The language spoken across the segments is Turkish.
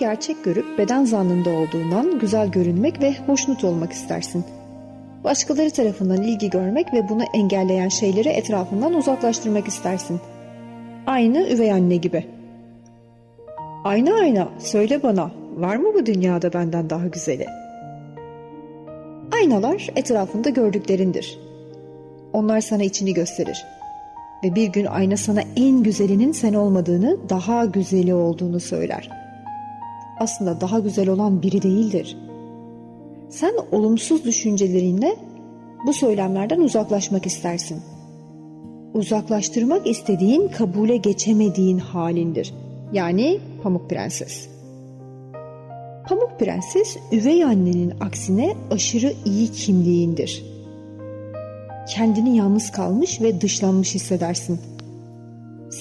gerçek görüp beden zannında olduğundan güzel görünmek ve hoşnut olmak istersin. Başkaları tarafından ilgi görmek ve bunu engelleyen şeyleri etrafından uzaklaştırmak istersin. Aynı üvey anne gibi. Ayna ayna söyle bana var mı bu dünyada benden daha güzeli? Aynalar etrafında gördüklerindir. Onlar sana içini gösterir. Ve bir gün ayna sana en güzelinin sen olmadığını, daha güzeli olduğunu söyler. Aslında daha güzel olan biri değildir. Sen olumsuz düşüncelerinle bu söylemlerden uzaklaşmak istersin. Uzaklaştırmak istediğin, kabule geçemediğin halindir. Yani Pamuk Prenses. Pamuk Prenses üvey annenin aksine aşırı iyi kimliğindir. Kendini yalnız kalmış ve dışlanmış hissedersin.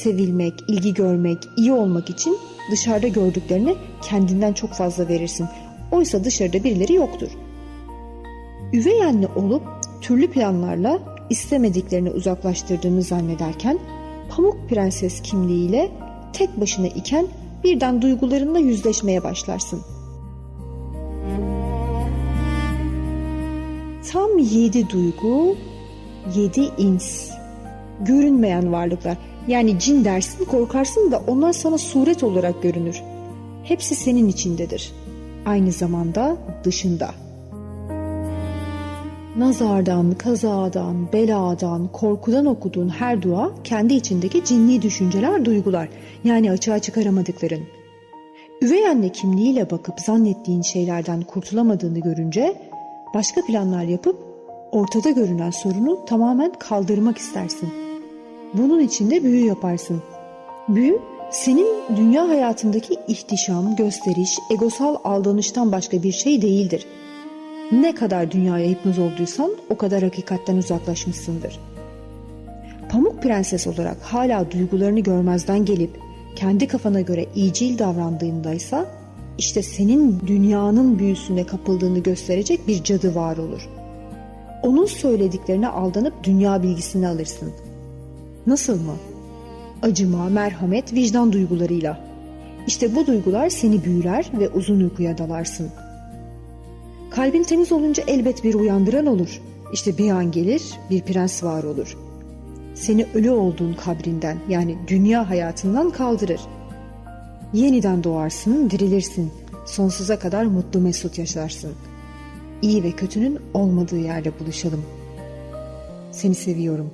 Sevilmek, ilgi görmek, iyi olmak için dışarıda gördüklerini kendinden çok fazla verirsin. Oysa dışarıda birileri yoktur. Üvey anne olup türlü planlarla istemediklerini uzaklaştırdığını zannederken Pamuk Prenses kimliğiyle tek başına iken birden duygularınla yüzleşmeye başlarsın. Tam yedi duygu, yedi ins. Görünmeyen varlıklar. Yani cin dersin korkarsın da onlar sana suret olarak görünür. Hepsi senin içindedir. Aynı zamanda dışında. Nazardan, kazadan, beladan, korkudan okuduğun her dua kendi içindeki cinli düşünceler, duygular yani açığa çıkaramadıkların. Üvey anne kimliğiyle bakıp zannettiğin şeylerden kurtulamadığını görünce başka planlar yapıp ortada görünen sorunu tamamen kaldırmak istersin. Bunun için de büyü yaparsın. Büyü senin dünya hayatındaki ihtişam, gösteriş, egosal aldanıştan başka bir şey değildir. Ne kadar dünyaya hipnoz olduysan o kadar hakikatten uzaklaşmışsındır. Pamuk Prenses olarak hala duygularını görmezden gelip kendi kafana göre iyicil davrandığındaysa işte senin dünyanın büyüsüne kapıldığını gösterecek bir cadı var olur. Onun söylediklerine aldanıp dünya bilgisini alırsın. Nasıl mı? Acıma, merhamet, vicdan duygularıyla. İşte bu duygular seni büyüler ve uzun uykuya dalarsın. Kalbin temiz olunca elbet bir uyandıran olur. İşte bir an gelir bir prens var olur. Seni ölü olduğun kabrinden yani dünya hayatından kaldırır. Yeniden doğarsın, dirilirsin. Sonsuza kadar mutlu mesut yaşarsın. İyi ve kötünün olmadığı yerde buluşalım. Seni seviyorum.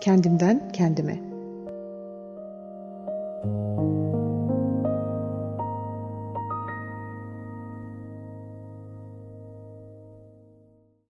Kendimden kendime.